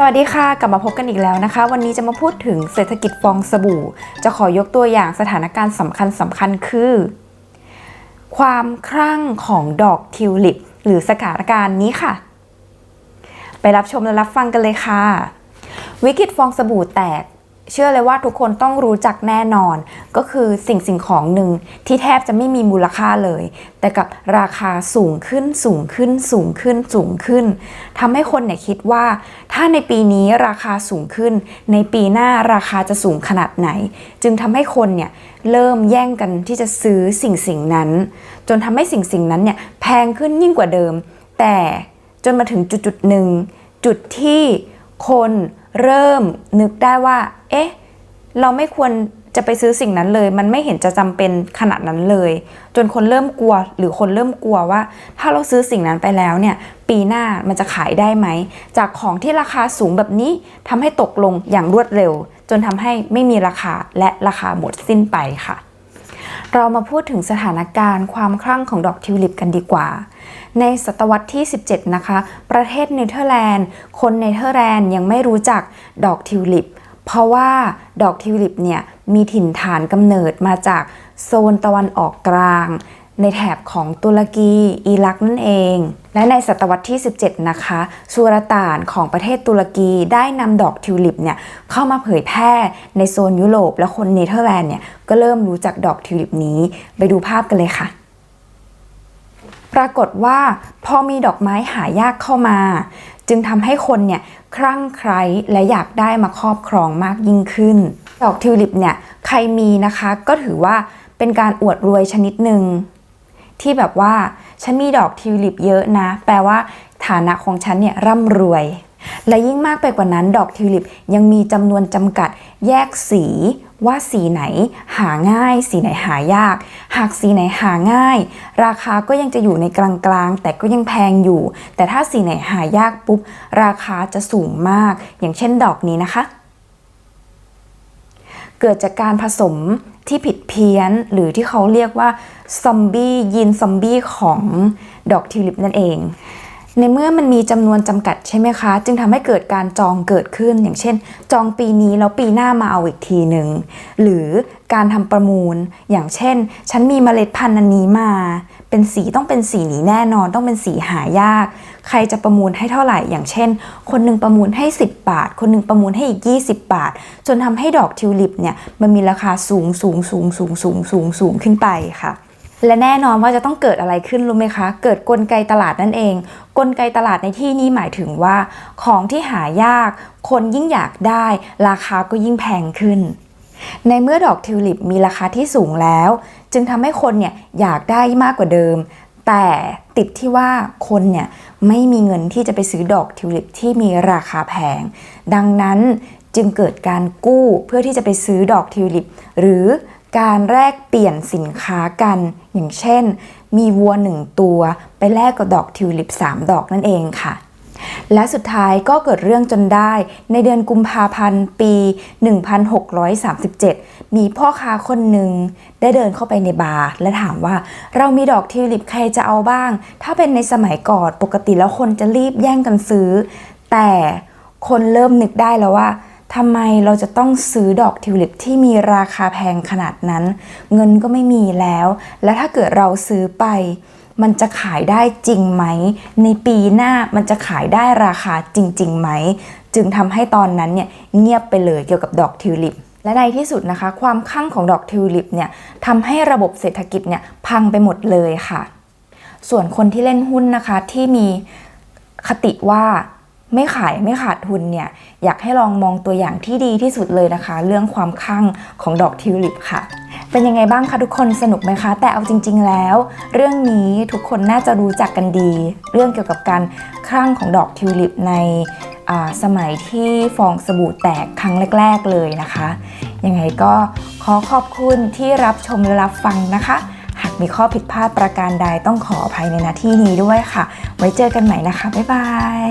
สวัสดีค่ะ กลับมาพบกันอีกแล้วนะคะ วันนี้จะมาพูดถึงเศรษฐกิจฟองสบู่ จะขอยกตัวอย่างสถานการณ์สำคัญสำคัญคือ ความครั่งของดอกทิวลิป หรือสถานการณ์นี้ค่ะ ไปรับชมและรับฟังกันเลยค่ะ วิกฤตฟองสบู่แตก เชื่อเลยว่าทุกคนต้องรู้จักแน่นอน ก็คือสิ่งสิ่งของหนึ่งที่แทบจะไม่มีมูลค่าเลย แต่กับราคาสูงขึ้นสูงขึ้นสูงขึ้นสูงขึ้นทำให้คนเนี่ยคิดว่า ถ้าในปีนี้ราคาสูงขึ้น ในปีหน้าราคาจะสูงขนาดไหน จึงทำให้คนเนี่ยเริ่มแย่งกันที่จะซื้อสิ่งสิ่งนั้น จนทำให้สิ่งสิ่งนั้นเนี่ยแพงขึ้นยิ่งกว่าเดิม แต่จนมาถึงจุดจุดหนึ่งจุดที่คนเริ่มนึกได้ว่า เอ๊ะ เราไม่ควร จะไปซื้อสิ่งนั้นเลย มันไม่เห็นจะจำเป็นขนาดนั้นเลย จนคนเริ่มกลัวหรือคนเริ่มกลัวว่า ถ้าเราซื้อสิ่งนั้นไปแล้วเนี่ยปีหน้ามันจะขายได้ไหม จากของที่ราคาสูงแบบนี้ทำให้ตกลงอย่างรวดเร็ว จนทำให้ไม่มีราคาและราคาหมดสิ้นไปค่ะ เรามาพูดถึงสถานการณ์ความคลั่งของดอกทิวลิปกันดีกว่าในศตวรรษที่ 17 นะคะ ประเทศเนเธอร์แลนด์ คนเนเธอร์แลนด์ยังไม่รู้จักดอกทิวลิป เพราะว่าดอกทิวลิปเนี่ยมีถิ่นฐานกำเนิดมาจากโซนตะวันออกกลาง ในแถบของตุรกี อิรักนั่นเอง และในศตวรรษที่ 17 นะคะสุรต่านของประเทศตุรกีได้นำดอกทิวลิปเนี่ยเข้ามาเผยแพร่ในโซนยุโรป และคนเนเธอร์แลนด์เนี่ยก็เริ่มรู้จักดอกทิวลิปนี้ ไปดูภาพกันเลยค่ะ ปรากฏว่าพอมีดอกไม้หายากเข้ามา จึงทำให้คนเนี่ยคลั่งไคล้และอยากได้มาครอบครองมากยิ่งขึ้น ดอกทิวลิปเนี่ยใครมีนะคะก็ถือว่าเป็นการอวดรวยชนิดหนึ่งที่แบบว่าฉันมีดอกทิวลิปเยอะนะ แปลว่าฐานะของฉันเนี่ยร่ำรวย และยิ่งมากไปกว่านั้นดอกทิวลิปยังมีจำนวนจำกัดแยกสีว่าสีไหนหาง่าย สีไหนหายาก หากสีไหนหาง่าย ราคาก็ยังจะอยู่ในกลางๆ แต่ก็ยังแพงอยู่ แต่ถ้าสีไหนหายากปุ๊บ ราคาจะสูงมาก อย่างเช่นดอกนี้นะคะ เกิดจากการผสมที่ผิดเพี้ยน หรือที่เขาเรียกว่าซอมบี้ยีนซอมบี้ของดอกทิวลิปนั่นเอง ในเมื่อมันมีจำนวนจำกัดใช่ไหมคะ จึงทำให้เกิดการจองเกิดขึ้น อย่างเช่น จองปีนี้แล้วปีหน้ามาเอาอีกทีหนึ่งหรือการทำประมูล อย่างเช่น ฉันมีเมล็ดพันธุ์อันนี้มา เป็นสีต้องเป็นสีนี้แน่นอน ต้องเป็นสีหายาก ใครจะประมูลให้เท่าไหร่ อย่างเช่น คนหนึ่งประมูลให้ 10 บาท คนหนึ่งประมูลให้อีก 20 บาท จนทำให้ดอกทิวลิปเนี่ยมันมีราคาสูงสูงสูงสูงสูงสูงสูงขึ้นไปค่ะ และแน่นอนว่าจะต้องเกิดอะไรขึ้นรู้ไหมคะ เกิดกลไกตลาดนั่นเอง กลไกตลาดในที่นี้หมายถึงว่า ของที่หายาก คนยิ่งอยากได้ ราคาก็ยิ่งแพงขึ้น ในเมื่อดอกทิวลิปมีราคาที่สูงแล้ว จึงทำให้คนเนี่ยอยากได้มากกว่าเดิม แต่ติดที่ว่าคนเนี่ยไม่มีเงินที่จะไปซื้อดอกทิวลิปที่มีราคาแพง ดังนั้นจึงเกิดการกู้เพื่อที่จะไปซื้อดอกทิวลิป หรือ การแลกเปลี่ยนสินค้ากัน อย่างเช่น มีวัวหนึ่งตัวไปแลกกับดอกทิวลิป 3 ดอกนั่นเองค่ะ และสุดท้ายก็เกิดเรื่องจนได้ในเดือนกุมภาพันธ์ปี 1637 มีพ่อค้าคนหนึ่งได้เดินเข้าไปในบาร์และถามว่าเรามีดอกทิวลิปใครจะเอาบ้าง ถ้าเป็นในสมัยก่อนปกติแล้วคนจะรีบแย่งกันซื้อ แต่คนเริ่มนึกได้แล้วว่า ทำไมเราจะต้องซื้อดอกทิวลิปที่มีราคาแพงขนาดนั้น เงินก็ไม่มีแล้ว และถ้าเกิดเราซื้อไป มันจะขายได้จริงไหม ในปีหน้ามันจะขายได้ราคาจริงๆไหม จึงทำให้ตอนนั้นเนี่ยเงียบไปเลยเกี่ยวกับดอกทิวลิปและในที่สุดนะคะ ความคลั่งของดอกทิวลิปเนี่ยทำให้ระบบเศรษฐกิจเนี่ยพังไปหมดเลยค่ะ ส่วนคนที่เล่นหุ้นนะคะที่มีคติว่า ไม่ขายไม่ขาดทุนเนี่ย อยากให้ลองมองตัวอย่างที่ดีที่สุดเลยนะคะ เรื่องความคั่งของดอกทิวลิปค่ะ เป็นยังไงบ้างคะทุกคนสนุกไหมคะ แต่เอาจริง ๆ แล้ว เรื่องนี้ทุกคนน่าจะรู้จักกันดี เรื่องเกี่ยวกับการคลั่งของดอกทิวลิปในสมัยที่ฟองสบู่แตกครั้งแรก ๆ เลยนะคะ ยังไงก็ขอขอบคุณที่รับชมและรับฟังนะคะ หากมีข้อผิดพลาดประการใดต้องขออภัยในหน้าที่นี้ด้วยค่ะ ไว้เจอกันใหม่นะคะ บ๊ายบาย